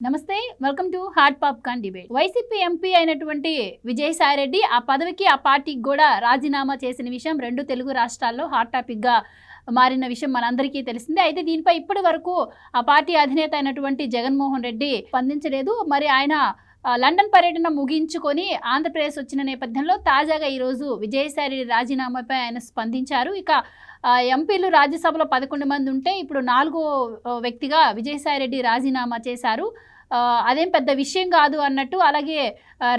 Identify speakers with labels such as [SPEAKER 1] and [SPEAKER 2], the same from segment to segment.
[SPEAKER 1] నమస్తే welcome to heart popcorn debate YCP MP అయినటువంటి విజయసాయిరెడ్డి ఆ పదవికి ఆ పార్టీకి కూడా రాజీనామా చేసిన విషయం రెండు తెలుగు రాష్ట్రాల్లో హాట్ టాపిక్గా మారిన విషయం మనందరికీ తెలిసిందే. అయితే దీనిపై ఇప్పటి వరకు ఆ పార్టీ అధినేత అయినటువంటి జగన్మోహన్ రెడ్డి స్పందించలేదు. మరి ఆయన లండన్ పర్యటన ముగించుకొని ఆంధ్రప్రదేశ్ వచ్చిన నేపథ్యంలో తాజాగా ఈరోజు విజయసాయి రాజీనామాపై ఆయన స్పందించారు. ఇక ఎంపీలు రాజ్యసభలో పదకొండు మంది ఉంటే ఇప్పుడు నాలుగో వ్యక్తిగా విజయసాయిరెడ్డి రాజీనామా చేశారు. అదేం పెద్ద విషయం కాదు అన్నట్టు అలాగే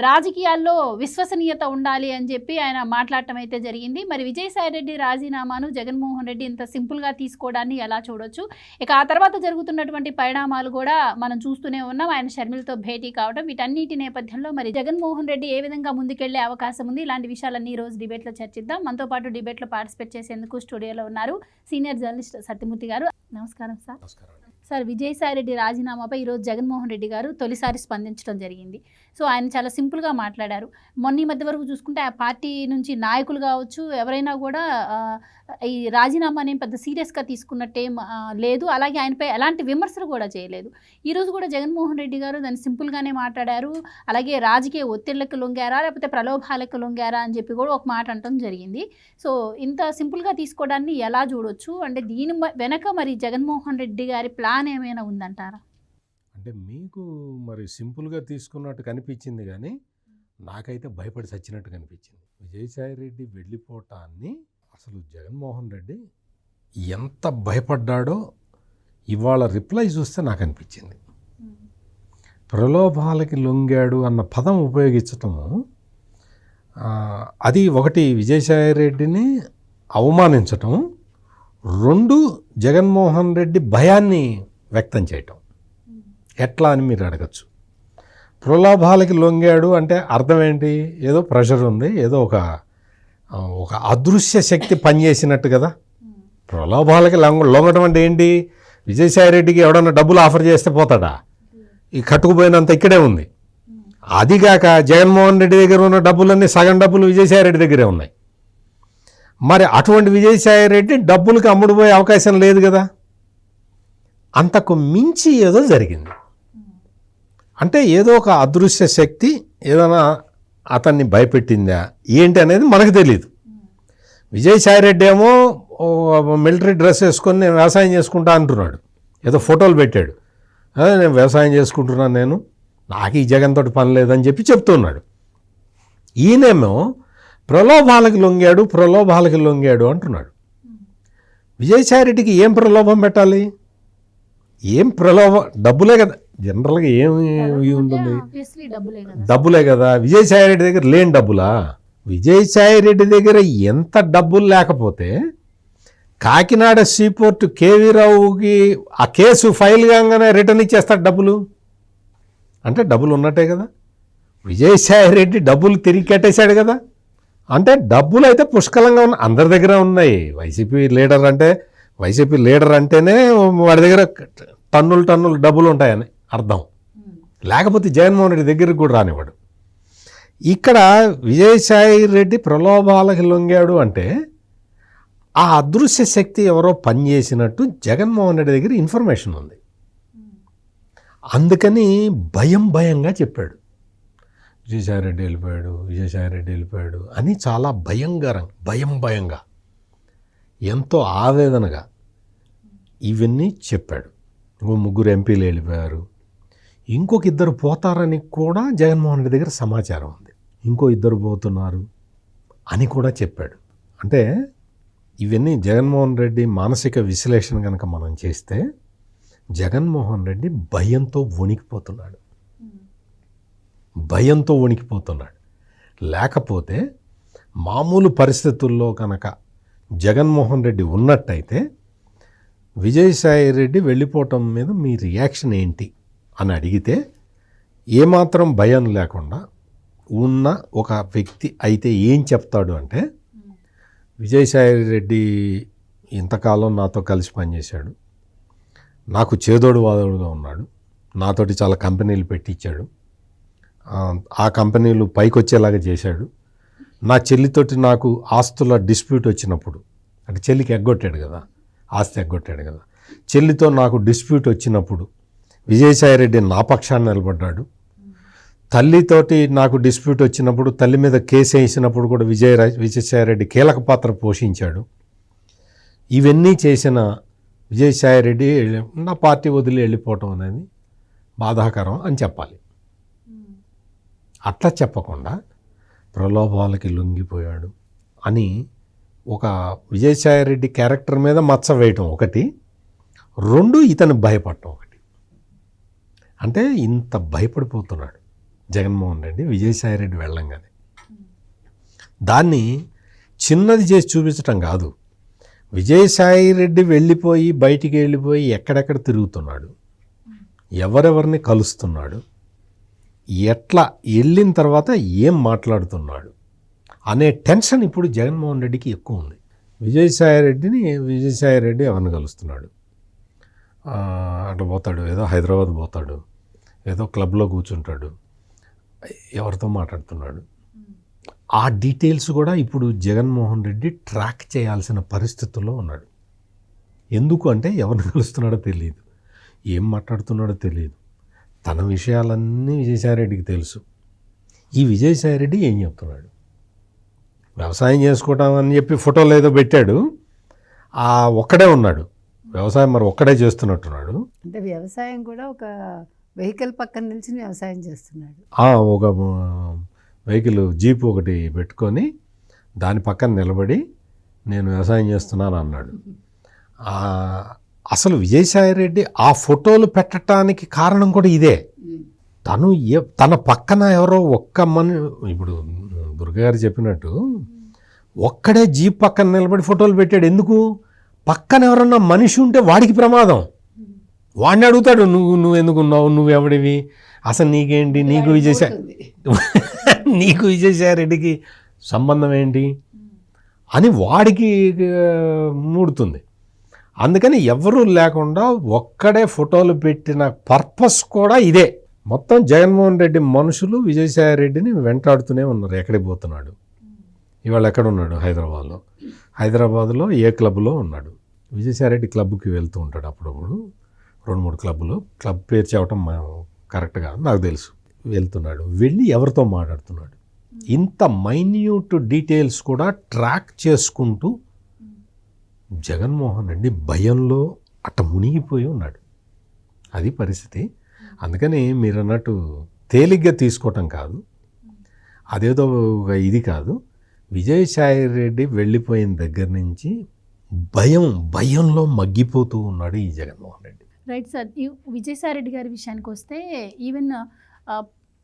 [SPEAKER 1] రాజకీయాల్లో విశ్వసనీయత ఉండాలి అని చెప్పి ఆయన మాట్లాడటం అయితే జరిగింది. మరి విజయసాయి రెడ్డి రాజీనామాను జగన్మోహన్ రెడ్డి ఇంత సింపుల్గా తీసుకోవడాన్ని ఎలా చూడొచ్చు? ఇక ఆ తర్వాత జరుగుతున్నటువంటి పరిణామాలు కూడా మనం చూస్తూనే ఉన్నాం. ఆయన షర్మిలతో భేటీ కావడం వీటన్నిటి నేపథ్యంలో మరి జగన్మోహన్ రెడ్డి ఏ విధంగా ముందుకెళ్ళే అవకాశం ఉంది? ఇలాంటి విషయాలన్నీ రోజు డిబేట్లో చర్చిద్దాం. మనతో పాటు డిబేట్లో పార్టిసిపేట్ చేసేందుకు స్టూడియోలో ఉన్నారు సీనియర్ జర్నలిస్ట్ సత్యమూర్తి గారు. నమస్కారం సార్.
[SPEAKER 2] నమస్కారం.
[SPEAKER 1] సార్ విజయసాయి రెడ్డి రాజీనామాపై ఈరోజు జగన్మోహన్ రెడ్డి గారు తొలిసారి స్పందించడం జరిగింది. సో ఆయన చాలా సింపుల్గా మాట్లాడారు. మొన్న ఈ మధ్య వరకు చూసుకుంటే ఆ పార్టీ నుంచి నాయకులు కావచ్చు ఎవరైనా కూడా ఈ రాజీనామాని పెద్ద సీరియస్గా తీసుకున్నట్టేం లేదు. అలాగే ఆయనపై ఎలాంటి విమర్శలు కూడా చేయలేదు. ఈరోజు కూడా జగన్మోహన్ రెడ్డి గారు దాన్ని సింపుల్గానే మాట్లాడారు. అలాగే రాజకీయ ఒత్తిళ్ళకు లొంగారా లేకపోతే ప్రలోభాలకు లొంగారా అని చెప్పి కూడా ఒక మాట అంటం జరిగింది. సో ఇంత సింపుల్గా తీసుకోవడాన్ని ఎలా చూడొచ్చు? అంటే దీని మ- వెనక మరి జగన్మోహన్ రెడ్డి గారి ప్లాన్ ఏమైనా ఉందంటారా?
[SPEAKER 2] అంటే మీకు మరి సింపుల్గా తీసుకున్నట్టు కనిపించింది కానీ నాకైతే భయపడి చచ్చినట్టు కనిపించింది. విజయసాయి రెడ్డి వెళ్ళిపోవటాన్ని అసలు జగన్మోహన్ రెడ్డి ఎంత భయపడ్డాడో ఇవాళ రిప్లై చూస్తే నాకు అనిపించింది. ప్రలోభాలకి లొంగాడు అన్న పదం ఉపయోగించటము అది ఒకటి విజయసాయి రెడ్డిని అవమానించటం రెండు జగన్మోహన్ రెడ్డి భయాన్ని వ్యక్తం చేయటం. ఎట్లా అని మీరు అడగచ్చు. ప్రలోభాలకి లొంగాడు అంటే అర్థం ఏంటి? ఏదో ప్రెషర్ ఉంది ఏదో ఒక ఒక అదృశ్య శక్తి పనిచేసినట్టు కదా? ప్రలోభాలకి లొంగ లొంగటం అంటే ఏంటి? విజయసాయి రెడ్డికి ఎవడన్నా డబ్బులు ఆఫర్ చేస్తే పోతాడా? ఈ కట్టుకుపోయినంత ఇక్కడే ఉంది. అదిగాక జగన్మోహన్ రెడ్డి దగ్గర ఉన్న డబ్బులన్నీ సగం డబ్బులు విజయసాయి రెడ్డి దగ్గరే ఉన్నాయి. మరి అటువంటి విజయసాయి రెడ్డి డబ్బులకి అమ్ముడుపోయే అవకాశం లేదు కదా? అంతకు మించి ఏదో జరిగింది. అంటే ఏదో ఒక అదృశ్య శక్తి ఏదైనా అతన్ని భయపెట్టిందా? ఏంటి అనేది మనకు తెలియదు విజయసాయి రెడ్డి ఏమో మిలిటరీ డ్రెస్ వేసుకొని నేను వ్యవసాయం చేసుకుంటా అంటున్నాడు. ఏదో ఫోటోలు పెట్టాడు. నేను వ్యవసాయం చేసుకుంటున్నాను నేను. నాకు ఈ జగన్తో పని లేదని చెప్పి చెప్తున్నాడు. ఈయనేమో ప్రలోభాలకు లొంగాడు ప్రలోభాలకు లొంగాడు అంటున్నాడు. విజయసాయి రెడ్డికి ఏం ప్రలోభం పెట్టాలి? ఏం ప్రలోభం? డబ్బులే కదా. జనరల్గా ఏం ఇవి ఉంటుంది?
[SPEAKER 1] డబ్బులే కదా.
[SPEAKER 2] విజయసాయి రెడ్డి దగ్గర లేని డబ్బులా? విజయసాయి రెడ్డి దగ్గర ఎంత డబ్బులు లేకపోతే కాకినాడ సీపోర్ట్ కేవీరావుకి ఆ కేసు ఫైల్ కాగానే రిటర్న్ ఇచ్చేస్తాడు డబ్బులు? అంటే డబ్బులు ఉన్నట్టే కదా. విజయసాయి రెడ్డి డబ్బులు తిరిగి కట్టేశాడు కదా. అంటే డబ్బులు అయితే పుష్కలంగా ఉన్నాయి అందరి దగ్గర ఉన్నాయి. వైసీపీ లీడర్ అంటే వైసీపీ లీడర్ అంటేనే వాడి దగ్గర టన్నులు టన్నులు డబ్బులు ఉంటాయని. అర్థం. లేకపోతే జగన్మోహన్ రెడ్డి దగ్గరికి కూడా రానివాడు ఇక్కడ విజయసాయి రెడ్డి ప్రలోభాలకు లొంగాడు అంటే ఆ అదృశ్య శక్తి ఎవరో పనిచేసినట్టు జగన్మోహన్ రెడ్డి దగ్గర ఇన్ఫర్మేషన్ ఉంది. అందుకని భయం భయంగా చెప్పాడు. విజయసాయి రెడ్డి వెళ్ళిపోయాడు విజయసాయి రెడ్డి వెళ్ళిపోయాడు అని చాలా భయంకరం భయం భయంగా ఎంతో ఆవేదనగా ఇవన్నీ చెప్పాడు. ఇంకో ముగ్గురు ఎంపీలు వెళ్ళిపోయారు. ఇంకొక ఇద్దరు పోతారని కూడా జగన్మోహన్ రెడ్డి దగ్గర సమాచారం ఉంది. ఇంకో ఇద్దరు పోతున్నారు అని కూడా చెప్పాడు. అంటే ఇవన్నీ జగన్మోహన్ రెడ్డి మానసిక విశ్లేషణ కనుక మనం చేస్తే జగన్మోహన్ రెడ్డి భయంతో వణికిపోతున్నాడు. భయంతో వణికిపోతున్నాడు. లేకపోతే మామూలు పరిస్థితుల్లో కనుక జగన్మోహన్ రెడ్డి ఉన్నట్టయితే విజయసాయి రెడ్డి వెళ్ళిపోవటం మీద మీ రియాక్షన్ ఏంటి? అని అడిగితే ఏమాత్రం భయం లేకుండా ఉన్న ఒక వ్యక్తి అయితే ఏం చెప్తాడు అంటే విజయసాయి రెడ్డి ఇంతకాలం నాతో కలిసి పనిచేశాడు. నాకు చేదోడు వాదోడుగా ఉన్నాడు. నాతోటి చాలా కంపెనీలు పెట్టించాడు ఆ, కంపెనీలు పైకి వచ్చేలాగా చేశాడు. నా చెల్లితోటి నాకు ఆస్తుల డిస్ప్యూట్ వచ్చినప్పుడు అంటే చెల్లికి ఎగ్గొట్టాడు కదా ఆస్తి ఎగ్గొట్టాడు కదా చెల్లితో నాకు డిస్ప్యూట్ వచ్చినప్పుడు విజయసాయిరెడ్డి నా పక్షాన్ని నిలబడ్డాడు. తల్లితోటి నాకు డిస్ప్యూట్ వచ్చినప్పుడు తల్లి మీద కేసు వేసినప్పుడు కూడా విజయ విజయసాయిరెడ్డి కీలక పాత్ర పోషించాడు. ఇవన్నీ చేసిన విజయసాయిరెడ్డి నా పార్టీ వదిలి వెళ్ళిపోవటం అనేది బాధాకరం అని చెప్పాలి. అట్లా చెప్పకుండా ప్రలోభాలకి లొంగిపోయాడు అని ఒక విజయసాయిరెడ్డి క్యారెక్టర్ మీద మచ్చ వేయటం ఒకటి. రెండు ఇతను భయపడటం ఒకటి. అంటే ఇంత భయపడిపోతున్నాడు జగన్మోహన్ రెడ్డి విజయసాయి రెడ్డి వెళ్ళంగానే. దాన్ని చిన్నది చేసి చూపించటం కాదు. విజయసాయి రెడ్డి వెళ్ళిపోయి బయటికి వెళ్ళిపోయి ఎక్కడెక్కడ తిరుగుతున్నాడు? ఎవరెవరిని కలుస్తున్నాడు? ఎట్లా వెళ్ళిన తర్వాత ఏం మాట్లాడుతున్నాడు? అనే టెన్షన్ ఇప్పుడు జగన్మోహన్ రెడ్డికి ఎక్కువ ఉంది. విజయసాయి రెడ్డిని విజయసాయి రెడ్డి ఎవరిని కలుస్తున్నాడు? అట్లా పోతాడు ఏదో హైదరాబాద్ పోతాడు. ఏదో క్లబ్లో కూర్చుంటాడు. ఎవరితో మాట్లాడుతున్నాడు. ఆ డీటెయిల్స్ కూడా ఇప్పుడు జగన్మోహన్ రెడ్డి ట్రాక్ చేయాల్సిన పరిస్థితుల్లో ఉన్నాడు. ఎందుకు అంటే ఎవరిని కలుస్తున్నాడో తెలియదు. ఏం మాట్లాడుతున్నాడో తెలియదు. తన విషయాలన్నీ విజయసాయిరెడ్డికి తెలుసు. ఈ విజయసాయిరెడ్డి ఏం చెప్తున్నాడు? వ్యవసాయం చేసుకోవటం అని చెప్పి ఫోటోలు ఏదో పెట్టాడు. ఆ ఒక్కడే ఉన్నాడు. వ్యవసాయం మరి ఒక్కడే చేస్తున్నట్టున్నాడు.
[SPEAKER 3] అంటే వ్యవసాయం కూడా ఒక వెహికల్ పక్కన నిలిచి వ్యవసాయం చేస్తున్నాడు.
[SPEAKER 2] ఒక వెహికల్ జీప్ ఒకటి పెట్టుకొని దాని పక్కన నిలబడి నేను వ్యవసాయం చేస్తున్నాను అన్నాడు. అసలు విజయసాయిరెడ్డి ఆ ఫోటోలు పెట్టడానికి కారణం కూడా ఇదే. తను ఏ తన పక్కన ఎవరో ఒక్క మని ఇప్పుడు దుర్గా గారు చెప్పినట్టు ఒక్కడే జీప్ పక్కన నిలబడి ఫోటోలు పెట్టాడు. ఎందుకు? పక్కన ఎవరన్నా మనిషి ఉంటే వాడికి ప్రమాదం. వాడిని అడుగుతాడు నువ్వు నువ్వు ఎందుకు ఉన్నావు? నువ్వు ఎవడివి? అసలు నీకేంటి? నీకు విజయసాయి నీకు విజయసాయిరెడ్డికి సంబంధం ఏంటి? అని వాడికి మూడుతుంది. అందుకని ఎవరూ లేకుండా ఒక్కడే ఫోటోలు పెట్టిన పర్పస్ కూడా ఇదే. మొత్తం జగన్మోహన్ రెడ్డి మనుషులు విజయసాయి రెడ్డిని వెంటాడుతూనే ఉన్నారు ఎక్కడికి పోతున్నాడు? ఇవాళ ఎక్కడ ఉన్నాడు హైదరాబాద్లో? హైదరాబాద్లో ఏ క్లబ్లో ఉన్నాడు? విజయసాయి రెడ్డి క్లబ్కి వెళ్తూ ఉంటాడు అప్పుడప్పుడు. రెండు మూడు క్లబ్లు క్లబ్ పేరు చెప్పడం కరెక్ట్ కాదు. నాకు తెలుసు. వెళ్తున్నాడు. వెళ్ళి ఎవరితో మాట్లాడుతున్నాడు? ఇంత మైన్యూట్ డీటెయిల్స్ కూడా ట్రాక్ చేసుకుంటూ జగన్మోహన్ రెడ్డి భయంలో అట్ట మునిగిపోయి ఉన్నాడు. అది పరిస్థితి. అందుకని మీరు అన్నట్టు తేలిగ్గా తీసుకోవటం కాదు. అదేదో ఒక ఇది కాదు. విజయసాయి రెడ్డి వెళ్ళిపోయిన దగ్గర నుంచి భయం భయంలో మగ్గిపోతూ ఉన్నాడు ఈ జగన్మోహన్ రెడ్డి.
[SPEAKER 1] రైట్ సార్ ఈ విజయసాయి రెడ్డి గారి విషయానికి వస్తే ఈవెన్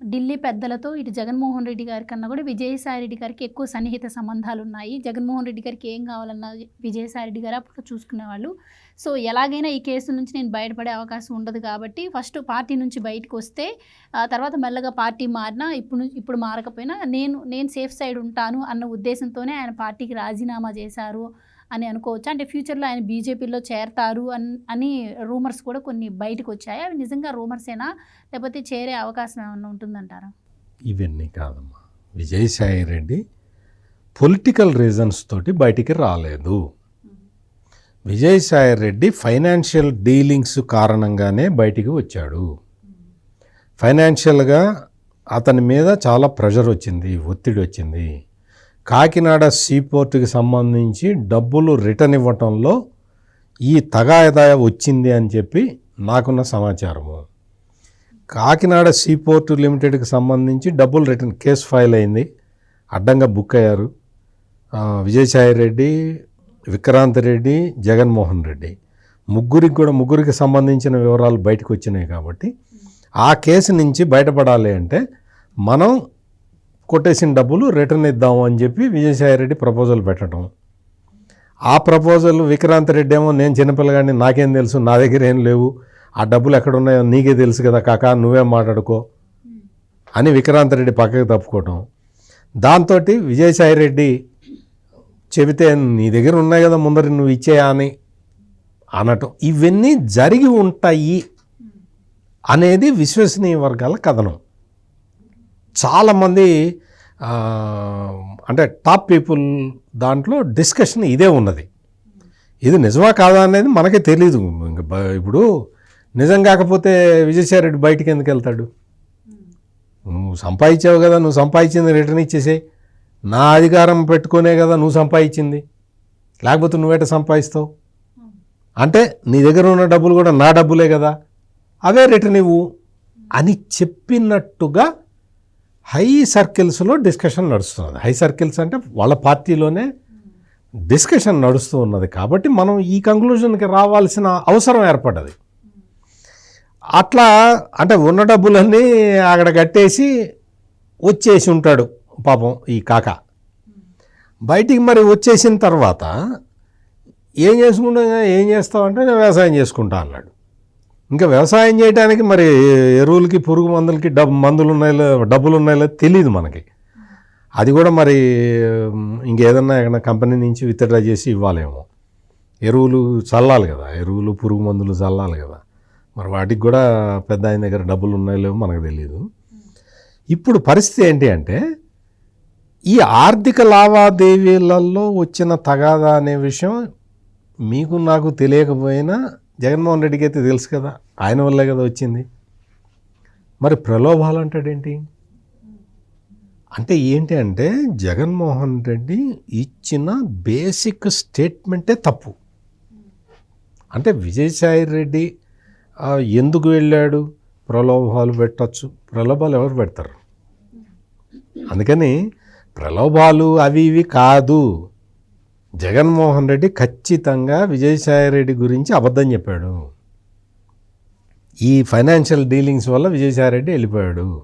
[SPEAKER 1] ఢిల్లీ పెద్దలతో ఇటు జగన్మోహన్ రెడ్డి గారి కన్నా కూడా విజయసాయిరెడ్డి గారికి ఎక్కువ సన్నిహిత సంబంధాలు ఉన్నాయి. జగన్మోహన్ రెడ్డి గారికి ఏం కావాలన్నా విజయసాయిరెడ్డి గారు అప్పుడు చూసుకునేవాళ్ళు. సో ఎలాగైనా ఈ కేసు నుంచి నేను బయటపడే అవకాశం ఉండదు కాబట్టి ఫస్ట్ పార్టీ నుంచి బయటకు వస్తే తర్వాత మెల్లగా పార్టీ మారినా ఇప్పుడు ఇప్పుడు మారకపోయినా నేను నేను సేఫ్ సైడ్ ఉంటాను అన్న ఉద్దేశంతోనే ఆయన పార్టీకి రాజీనామా చేశారు. అని అనుకోవచ్చు? అంటే ఫ్యూచర్లో ఆయన బీజేపీలో చేరతారు అన్ అని రూమర్స్ కూడా కొన్ని బయటకు వచ్చాయి అవి నిజంగా రూమర్సేనా? లేకపోతే చేరే అవకాశం ఏమైనా ఉంటుందంటారా?
[SPEAKER 2] ఇవన్నీ కాదమ్మా. విజయసాయి రెడ్డి పొలిటికల్ రీజన్స్ తోటి బయటికి రాలేదు. విజయసాయి రెడ్డి ఫైనాన్షియల్ డీలింగ్స్ కారణంగానే బయటికి వచ్చాడు. ఫైనాన్షియల్గా అతని మీద చాలా ప్రెషర్ వచ్చింది ఒత్తిడి వచ్చింది. కాకినాడ సీపోర్టుకి సంబంధించి డబ్బులు రిటర్న్ ఇవ్వటంలో ఈ తగాదా వచ్చింది అని చెప్పి నాకున్న సమాచారము. కాకినాడ సీపోర్ట్ లిమిటెడ్కి సంబంధించి డబ్బులు రిటర్న్ కేసు ఫైల్ అయింది. అడ్డంగా బుక్ అయ్యారు. విజయసాయి రెడ్డి విక్రాంత్ రెడ్డి జగన్మోహన్ రెడ్డి. ముగ్గురికి కూడా ముగ్గురికి సంబంధించిన వివరాలు బయటకు వచ్చినాయి కాబట్టి ఆ కేసు నుంచి బయటపడాలి అంటే మనం కొట్టేసిన డబ్బులు రిటర్న్ ఇద్దాము అని చెప్పి విజయసాయి రెడ్డి ప్రపోజల్ పెట్టడం. ఆ ప్రపోజల్ విక్రాంత్ రెడ్డి ఏమో నేను చిన్నపిల్లగాడిని నాకేం తెలుసు నా దగ్గర ఏం లేవు ఆ డబ్బులు ఎక్కడ ఉన్నాయో నీకే తెలుసు కదా కాకా నువ్వేం మాట్లాడుకో అని విక్రాంత్ రెడ్డి పక్కకి తప్పుకోవటం. దాంతో విజయసాయి రెడ్డి చెబితే నీ దగ్గర ఉన్నాయి కదా ముందర నువ్వు ఇచ్చేయా అని అనటం. ఇవన్నీ జరిగి ఉంటాయి అనేది విశ్వసనీయ వర్గాల కథనం. చాలామంది అంటే టాప్ పీపుల్ దాంట్లో డిస్కషన్ ఇదే ఉన్నది. ఇది నిజమా కాదా అనేది మనకే తెలీదు. ఇంకా ఇప్పుడు నిజం కాకపోతే విజయసాయి రెడ్డి బయటికి ఎందుకు వెళ్తాడు? నువ్వు సంపాదించావు కదా నువ్వు సంపాదించింది రిటర్న్ ఇచ్చేసే. నా అధికారం పెట్టుకునే కదా నువ్వు సంపాదించింది. లేకపోతే నువ్వేట సంపాదిస్తావు? అంటే నీ దగ్గర ఉన్న డబ్బులు కూడా నా డబ్బులే కదా. అవే రిటర్న్ ఇవ్వు అని చెప్పినట్టుగా హై సర్కిల్స్లో డిస్కషన్ నడుస్తున్నది. హై సర్కిల్స్ అంటే వాళ్ళ పార్టీలోనే డిస్కషన్ నడుస్తూ ఉన్నది కాబట్టి మనం ఈ కంక్లూజన్కి రావాల్సిన అవసరం ఏర్పడ్డది. అట్లా అంటే ఉన్న డబ్బులన్నీ అక్కడ కట్టేసి వచ్చేసి ఉంటాడు పాపం ఈ కాక. బయటికి మరి వచ్చేసిన తర్వాత ఏం చేసుకుంటా ఏం చేస్తావంటే నేను వ్యవసాయం చేసుకుంటా అన్నాడు. ఇంకా వ్యవసాయం చేయడానికి మరి ఎరువులకి పురుగు మందులకి డబ్బు మందులు ఉన్నాయో డబ్బులు ఉన్నాయో తెలియదు మనకి. అది కూడా మరి ఇంకేదన్నా ఏదైనా కంపెనీ నుంచి విత్డ్రా చేసి ఇవ్వాలేమో. ఎరువులు చల్లాలి కదా ఎరువులు పురుగు మందులు చల్లాలి కదా. మరి వాటికి కూడా పెద్ద ఆయన దగ్గర డబ్బులు ఉన్నాయో లేవో మనకు తెలియదు ఇప్పుడు పరిస్థితి ఏంటి అంటే ఈ ఆర్థిక లావాదేవీలలో వచ్చిన తగాదా అనే విషయం మీకు నాకు తెలియకపోయినా జగన్మోహన్ రెడ్డికి అయితే తెలుసు కదా ఆయన వల్లే కదా వచ్చింది. మరి ప్రలోభాలు అంటాడేంటి అంటే ఏంటి అంటే జగన్మోహన్ రెడ్డి ఇచ్చిన బేసిక్ స్టేట్మెంటే తప్పు. అంటే విజయసాయి రెడ్డి ఎందుకు వెళ్ళాడు? ప్రలోభాలు పెట్టచ్చు. ప్రలోభాలు ఎవరు పెడతారు? అందుకని ప్రలోభాలు అవి ఇవి కాదు. జగన్మోహన్ రెడ్డి ఖచ్చితంగా విజయసాయి రెడ్డి గురించి అబద్ధం చెప్పాడు. ఈ ఫైనాన్షియల్ డీలింగ్స్ వల్ల విజయసాయి రెడ్డి వెళ్ళిపోయాడు.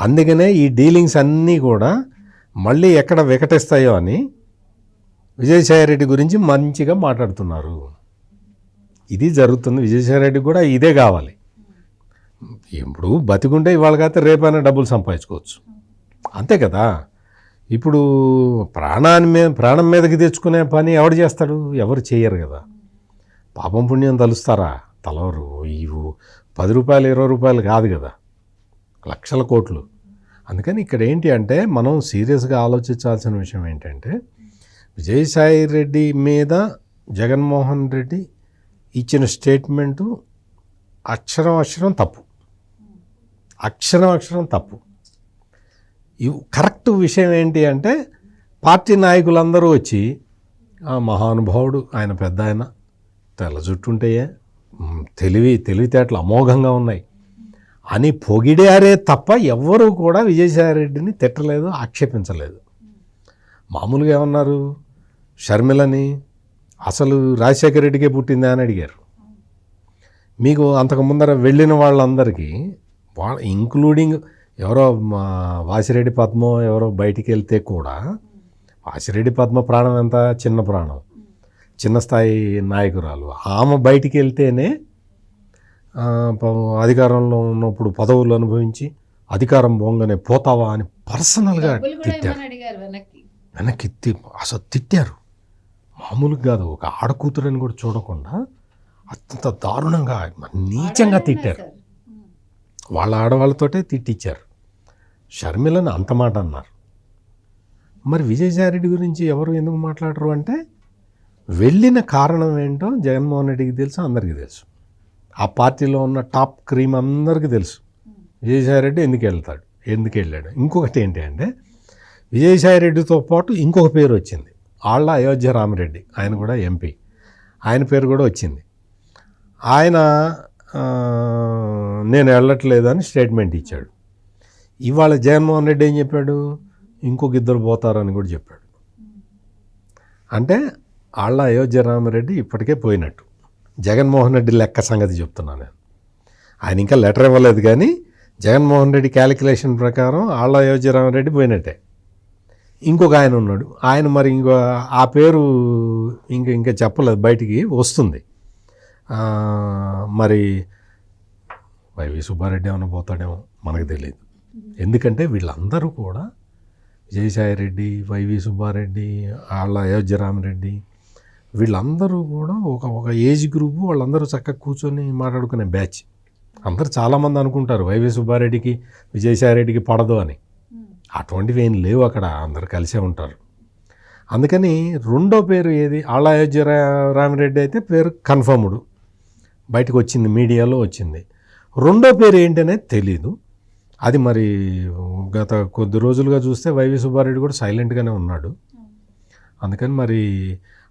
[SPEAKER 2] అందుకనే ఈ డీలింగ్స్ అన్నీ కూడా మళ్ళీ ఎక్కడ వికటిస్తాయో అని విజయసాయి రెడ్డి గురించి మంచిగా మాట్లాడుతున్నారు. ఇది జరుగుతుంది. విజయసాయి రెడ్డి కూడా ఇదే కావాలి. ఇప్పుడు బతికుంటే ఇవాళ కాకపోతే రేపైనా డబ్బులు సంపాదించుకోవచ్చు. అంతే కదా? ఇప్పుడు ప్రాణాన్ని మీద ప్రాణం మీదకి తెచ్చుకునే పని ఎవడు చేస్తాడు? ఎవరు చేయరు కదా. పాపం పుణ్యం తలుస్తారా? తలవరు. ఇవు పది రూపాయలు ఇరవై రూపాయలు కాదు కదా. లక్షల కోట్లు. అందుకని ఇక్కడ ఏంటి అంటే మనం సీరియస్గా ఆలోచించాల్సిన విషయం ఏంటంటే విజయసాయి రెడ్డి మీద జగన్మోహన్ రెడ్డి ఇచ్చిన స్టేట్మెంటు అక్షరం అక్షరం తప్పు. అక్షరం అక్షరం తప్పు. కరెక్ట్ విషయం ఏంటి అంటే పార్టీ నాయకులందరూ వచ్చి ఆ మహానుభావుడు ఆయన పెద్ద ఆయన తెల్ల జుట్టుంటేయే తెలివి తెలివితేటలు అమోఘంగా ఉన్నాయి. అని పొగిడారే తప్ప ఎవ్వరూ కూడా విజయసాయి రెడ్డిని తిట్టలేదు ఆక్షేపించలేదు. మామూలుగా ఏమన్నారు? షర్మిలని అసలు రాజశేఖర రెడ్డికే పుట్టిందా? అని అడిగారు. మీకు అంతకు ముందర వెళ్ళిన వాళ్ళందరికీ వాళ్ళ ఇంక్లూడింగ్ ఎవరో మా వాసిరెడ్డి పద్మ ఎవరో బయటికి వెళ్తే కూడా వాసిరెడ్డి పద్మ ప్రాణం ఎంత? చిన్న ప్రాణం. చిన్న స్థాయి నాయకురాలు. ఆమె బయటికి వెళ్తేనే అధికారంలో ఉన్నప్పుడు పదవులు అనుభవించి అధికారం పోగానే పోతావా అని పర్సనల్గా తిట్టారు. వెనక్కి? తి అసలు తిట్టారు. మామూలుగా కాదు ఒక ఆడకూతురని కూడా చూడకుండా అత్యంత దారుణంగా నీచంగా తిట్టారు. వాళ్ళ ఆడవాళ్ళతోటే తిట్టించారు షర్మిలను అంత మాట అన్నారు. మరి విజయసాయిరెడ్డి గురించి ఎవరు ఎందుకు మాట్లాడరు అంటే వెళ్ళిన కారణం ఏంటో జగన్మోహన్ రెడ్డికి తెలుసు అందరికీ తెలుసు. ఆ పార్టీలో ఉన్న టాప్ క్రీమ్ అందరికీ తెలుసు. విజయసాయిరెడ్డి ఎందుకు వెళ్తాడు ఎందుకు వెళ్ళాడు? ఇంకొకటి ఏంటి అంటే విజయసాయిరెడ్డితో పాటు ఇంకొక పేరు వచ్చింది. ఆళ్ళ అయోధ్య రామరెడ్డి ఆయన కూడా ఎంపీ. ఆయన పేరు కూడా వచ్చింది. ఆయన నేను వెళ్ళట్లేదని స్టేట్మెంట్ ఇచ్చాడు. ఇవాళ జగన్మోహన్ రెడ్డి ఏం చెప్పాడు? ఇంకొక ఇద్దరు పోతారని కూడా చెప్పాడు. అంటే వాళ్ళ అయోధ్య రామరెడ్డి ఇప్పటికే పోయినట్టు. జగన్మోహన్ రెడ్డి లెక్క సంగతి చెప్తున్నాను నేను. ఆయన ఇంకా లెటర్ ఇవ్వలేదు కానీ జగన్మోహన్ రెడ్డి క్యాలిక్యులేషన్ ప్రకారం వాళ్ళ అయోధ్య రామరెడ్డి పోయినట్టే. ఇంకొక ఆయన ఉన్నాడు. ఆయన మరి ఇంకో ఆ పేరు ఇంకా ఇంకా చెప్పలేదు. బయటికి వస్తుంది. మరి వైవి సుబ్బారెడ్డి ఏమైనా పోతాడేమో మనకు తెలియదు ఎందుకంటే వీళ్ళందరూ కూడా విజయసాయి రెడ్డి వైవి సుబ్బారెడ్డి వాళ్ళ అయోధ్యరామరెడ్డి వీళ్ళందరూ కూడా ఒక ఒక ఏజ్ గ్రూప్ వాళ్ళందరూ చక్కగా కూర్చొని మాట్లాడుకునే బ్యాచ్. అందరూ చాలామంది అనుకుంటారు వైవి సుబ్బారెడ్డికి విజయసాయి రెడ్డికి పడదు అని. అటువంటివి ఏం లేవు అక్కడ అందరు కలిసే ఉంటారు. అందుకని రెండో పేరు ఏది? ఆళ్ళ అయోధ్య రా- రామిరెడ్డి అయితే పేరు కన్ఫర్మ్డ్. బయటకు వచ్చింది మీడియాలో వచ్చింది. రెండో పేరు ఏంటనేది తెలీదు. అది మరి గత కొద్ది రోజులుగా చూస్తే వైవి సుబ్బారెడ్డి కూడా సైలెంట్గానే ఉన్నాడు. అందుకని మరి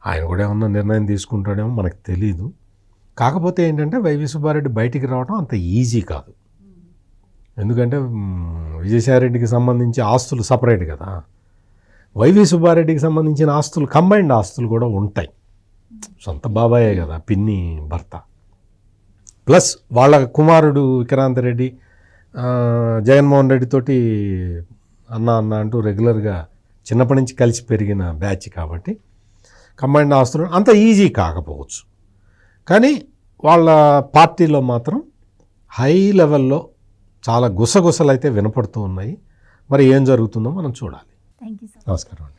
[SPEAKER 2] ఆయన కూడా ఏమన్నా నిర్ణయం తీసుకుంటాడేమో మనకు తెలీదు. కాకపోతే ఏంటంటే వైవి సుబ్బారెడ్డి బయటికి రావడం అంత ఈజీ కాదు. ఎందుకంటే విజయసాయిరెడ్డికి సంబంధించి ఆస్తులు సపరేట్ కదా. వైవి సుబ్బారెడ్డికి సంబంధించిన ఆస్తులు కంబైన్డ్ ఆస్తులు కూడా ఉంటాయి. సొంత బాబాయే కదా పిన్ని భర్త. ప్లస్ వాళ్ళ కుమారుడు విక్రాంత్ రెడ్డి జగన్మోహన్ రెడ్డి తోటి అన్న అన్న అంటూ రెగ్యులర్గా చిన్నప్పటి నుంచి కలిసి పెరిగిన బ్యాచ్ కాబట్టి కంబైన్డ్ ఆస్తులు అంత ఈజీ కాకపోవచ్చు. కానీ వాళ్ళ పార్టీలో మాత్రం హై లెవెల్లో చాలా గుసగుసలు అయితే వినపడుతూ ఉన్నాయి. మరి ఏం జరుగుతుందో మనం చూడాలి. నమస్కారం అండి.